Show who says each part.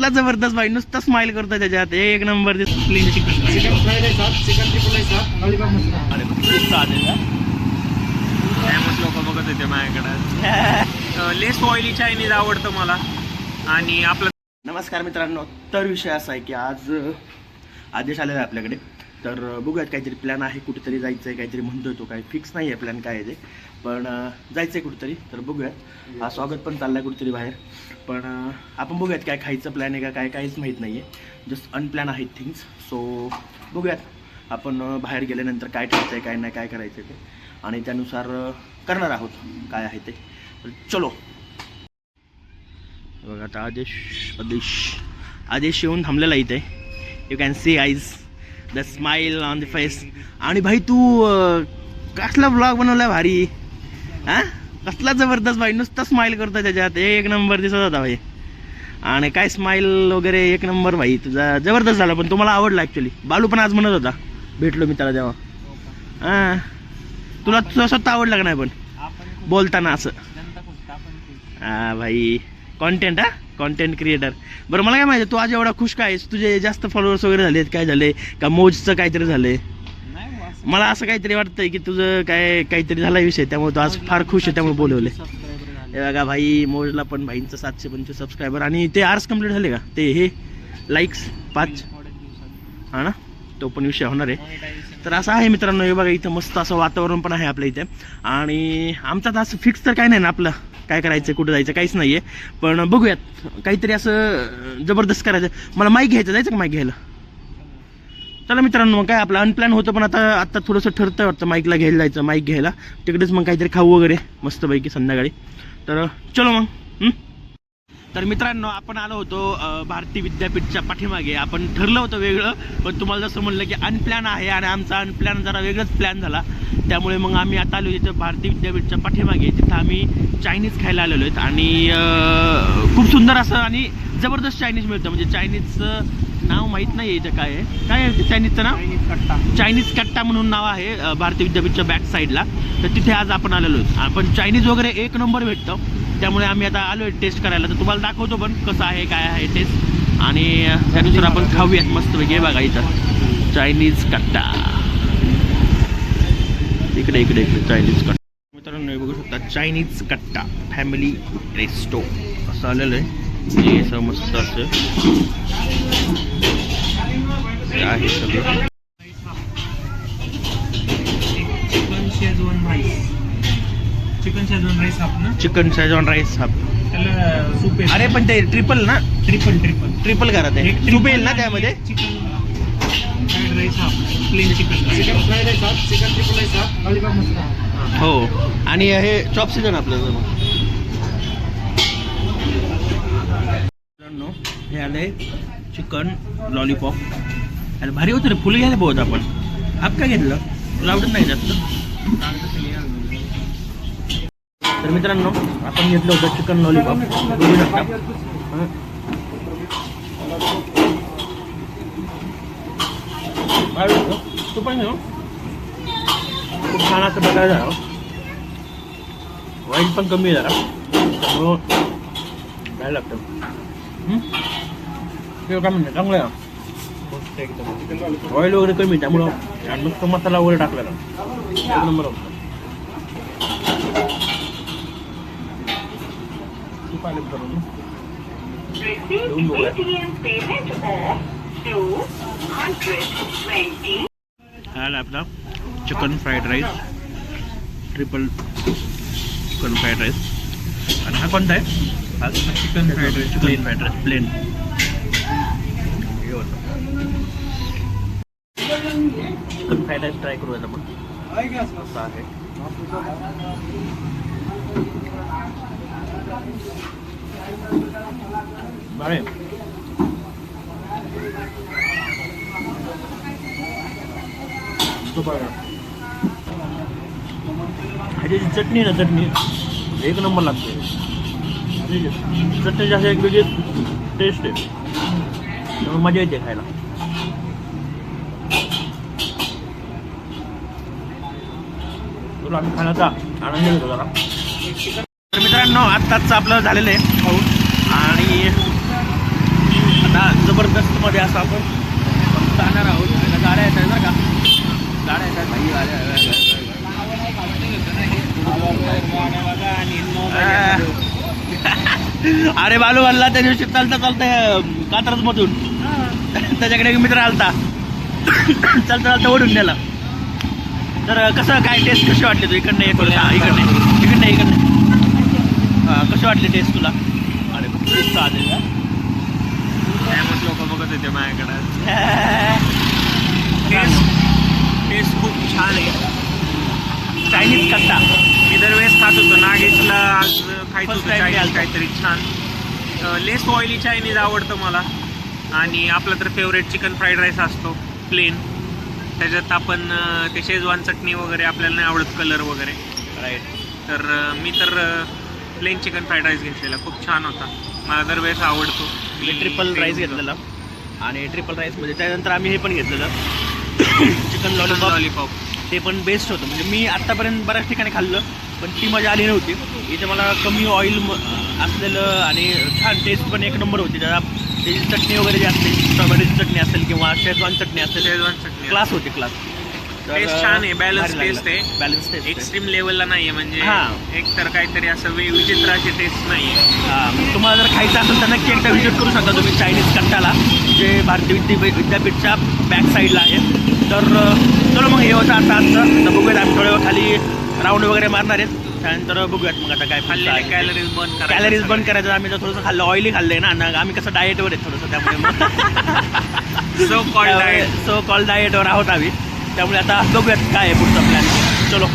Speaker 1: कसला जबरदस्त भाई नुसता स्माइल करतो त्याच्यात. एक नंबर
Speaker 2: चिकन फ्राईड आहे सात चिकन ट्रिपल आहे सात लॉलीपॉप मसाला
Speaker 3: लोक बघत होते माझ्याकडे. लेस ऑइली चायनीज आवडतं मला. आणि आपलं
Speaker 1: नमस्कार मित्रांनो तर विषय असा आहे की आज आदेश आलेला आहे आपल्याकडे. तर बघूयात काहीतरी प्लॅन आहे कुठेतरी जायचं आहे काहीतरी म्हणतोय तो काही फिक्स नाही आहे प्लॅन काय आहे ते. पण जायचं आहे कुठेतरी तर बघूयात. हा स्वागत पण चाललं आहे कुठेतरी बाहेर. पण आपण बघूयात काय खायचं प्लॅन आहे का काय काहीच माहीत नाही आहे जस्ट अनप्लॅन आहेत थिंग्स सो बघूयात. आपण बाहेर गेल्यानंतर काय ठेवायचं आहे काय नाही काय करायचं आहे ते. आणि त्यानुसार करणार आहोत काय आहे ते. तर चलो. बघा आता आदेश आदेश. आदेश येऊन थांबलेला इथे. You can see eyes the smile on the face आणि भाई तू कसला ब्लॉग बनवला भारी? हा? कसला जबरदस्त भाई नुसता स्माईल करतो त्याच्यात. एक नंबर दिसत होता भाई. आणि काय स्माईल वगैरे एक नंबर भाई. तुझा जबरदस्त झाला पण तुम्हाला आवडला ॲक्च्युली बालू पण आज म्हणत होता. भेटलो मी त्याला जेव्हा हां. तुला तुझा स्वतः आवडला का नाही पण? बोलताना असं. हा भाई. कॉन्टेंट हा? कॉन्टेंट क्रिएटर बरं मला काय माहिती तू आज एवढा खुश काय? तुझे जास्त फॉलोअर्स वगैरे झालेत काय झाले? का मोजचं काहीतरी झालंय? मला असं काहीतरी वाटतंय की तुझं काय काहीतरी झाला विषय त्यामुळे तू आज फार खुश आहे त्यामुळे बोलवले हे बघा भाई मोजला पण भाईंचं सातशे पंचवीस सबस्क्रायबर आणि ते आर्स कंप्लीट झाले का? ते हे लाईक्स पाच. हा ना? तो पण विषय होणार आहे. तर असं आहे मित्रांनो हे बघा इथं मस्त असं वातावरण पण आहे आपल्या इथे. आणि आमच्यात असं फिक्स तर काय नाही ना आपलं. काय करायचं कुठं जायचं काहीच नाही आहे पण बघूयात काहीतरी असं जबरदस्त करायचं. मला माईक घ्यायचं जायचं का माईक घ्यायला? चला मित्रांनो मग काय आपलं अनप्लॅन होतं पण आता आत्ता थोडंसं ठरतं वाटतं माईकला घ्यायला जायचं माईक घ्यायला. तिकडेच मग काहीतरी खाऊ वगैरे मस्तपैकी संध्याकाळी. तर चलो मग हं? तर मित्रांनो आपण आलो होतो भारती विद्यापीठच्या पाठीमागे. आपण ठरलं होतं वेगळं पण तुम्हाला जसं म्हणलं की अनप्लॅन आहे आणि आमचा अनप्लॅन जरा वेगळंच प्लॅन झाला. त्यामुळे मग आम्ही आता आलो इथं भारती विद्यापीठच्या पाठीमागे. तिथं आम्ही चायनीज खायला आलेलो आहेत. आणि खूप सुंदर असं आणि जबरदस्त चायनीज मिळतं. म्हणजे चायनीजचं नाव माहीत नाही आहे इथं काय आहे. काय आहे चायनीजचं नाव?
Speaker 2: कट्टा.
Speaker 1: चायनीज कट्टा म्हणून नाव आहे अ, भारती विद्यापीठच्या बॅक साईडला तर तिथे आज आपण आलेलो आहोत. आपण चायनीज वगैरे एक नंबर भेटतं. त्यामुळे आम्ही आता आलो आहे टेस्ट करायला. तर तुम्हाला दाखवतो पण कसं आहे काय आहे टेस्ट आणि त्यानुसार आपण खाऊयात मस्त वेगळे बघा इथं. चायनीज कट्टा. इकडे इकडे इकडे चायनीज कट्टा. मित्रांनो बघू शकता चायनीज कट्टा फॅमिली रेस्टो असं आलेलं आहे. हे असं मस्त असं. आहे सगळं.
Speaker 2: Chicken schezwan rice chicken schezwan rice आपण
Speaker 1: चिकन शेजवान राईस हा
Speaker 2: त्याला सूप
Speaker 1: अरे पण ते ट्रिपल ना?
Speaker 2: ट्रिपल ट्रिपल
Speaker 1: ट्रिपल करा ते. सूप येईल ना त्यामध्ये?
Speaker 2: चिकन फ्राईड राईस हा प्लेन चिकन चिकन फ्राईड आहे सात चिकन ट्रिपल आहे सात लॉलीपॉप मसाला
Speaker 1: हो. आणि हे चॉप सीजन आपलं. मित्रांनो हे आले चिकन लॉलीपॉप अरे भारी होतं रे. फुलं घ्यायला बहुत आपण. आप काय घेतलं? तुला आवडत नाही जास्त? तर मित्रांनो आपण घेतलं होतं चिकन लॉलीपॉप बघू शकता. तू पण घेऊ. खूप छान असं बघायला झालं. वाईट पण कमी झाला हो काय लागतं. हं? ते काय म्हणते चांगलं आहे. ऑइल वगैरे कमी आहे, त्यामुळं आणि नुसतं मसाला वगैरे टाकलेला. एक नंबर होता. घेऊन बघूया हा आपला chicken fried rice. Triple chicken fried rice. आणि हा कोणता आहे? हा chicken fried rice chicken fried rice plain chicken fried rice try करूयात आपण. असा आहे. बरे ह्याची चटणी ना चटणी. एक नंबर लागते. चटणी जास्त एक वेगळी टेस्ट आहे. त्यामुळे मजा येते खायला. तुला आम्ही खाण्याचा आनंद घेतो जरा. तर मित्रांनो आत्ताच आपलं झालेलं आहे खाऊन आणि आता जबरदस्त मध्ये असं आपण जाणार आहोत. गाड्या येत आहेत बरं का. गाड्या येतात भाई अरे बालू बालला त्या दिवशी चालता चालतंय कात्रज मधून त्याच्याकडे मित्र आलता. चालता चालता ओढून नेला. तर कसं काय टेस्ट कशी वाटली तू? इकडनं एक इकडनं इकडनं इकडनं कशी वाटली टेस्ट तुला? अरे खूप टेस्ट आली
Speaker 3: लोक बघत होते माझ्याकडे. टेस्ट टेस्ट खूप छान आहे.
Speaker 1: चायनीज कट्टा.
Speaker 3: मी दरवेळेस खात होतो. नागेशला आज खायचं होतं चायनीज. काहीतरी छान. लेस ऑइली चायनीज आवडतं मला. आणि आपला तर फेवरेट चिकन फ्राईड राईस असतो प्लेन त्याच्यात आपण ते शेजवान चटणी वगैरे आपल्याला नाही आवडत कलर वगैरे.
Speaker 1: राईट
Speaker 3: तर मी तर प्लेन चिकन फ्राईड राईस घेतलेला. खूप छान होता. मला दरवेळेस आवडतो.
Speaker 1: मी ट्रिपल राईस घेतलेला. आणि ट्रिपल राईसमध्ये त्यानंतर आम्ही हे पण घेतलेलं. चिकन लॉलीपॉप
Speaker 3: लॉलीपॉप
Speaker 1: ते पण बेस्ट होतं. म्हणजे मी आत्तापर्यंत बऱ्याच ठिकाणी खाल्लं पण ती मजा आली नव्हती. इथे मला कमी ऑइल असलेलं आणि छान टेस्ट पण एक नंबर होती. त्याला त्याची चटणी वगैरे जी असते स्ट्रॉबेरीची चटणी असेल किंवा शेजवान चटणी असेल
Speaker 3: शेजवान चटणी
Speaker 1: क्लास होती क्लास
Speaker 3: Taste छान आहे, balanced taste आहे.
Speaker 1: बॅलन्स टेस्ट
Speaker 3: एक्स्ट्रीम लेवलला नाहीये म्हणजे
Speaker 1: हा.
Speaker 3: एक तर काहीतरी असं वे विचित्र अशी टेस्ट नाहीये
Speaker 1: तुम्हाला जर खायचं असेल तर नक्की एकदा व्हिजिट करू शकता तुम्ही चायनीज कट्टाला जे भारतीय विद्या विद्यापीठच्या बॅक साईडला आहे. तर चलो मग हे होतं आता आजचं. आता बघूयात आम्ही थोड्या वेळ खाली राऊंड वगैरे मारणार आहेत. त्यानंतर बघूयात मग आता काय
Speaker 3: खाल्लेले कॅलरीज बंद करायचे
Speaker 1: कॅलरीज बंद करायचं. आम्ही तर थोडंसं खाल्लं ऑइली खाल्लंय ना. आम्ही कसं डाएटवर आहे थोडंसं त्यामुळे
Speaker 3: so called diet
Speaker 1: so call डाएटवर आहोत आम्ही. त्यामुळे आता बघूयात काय आहे पुढचा प्लॅन चलो.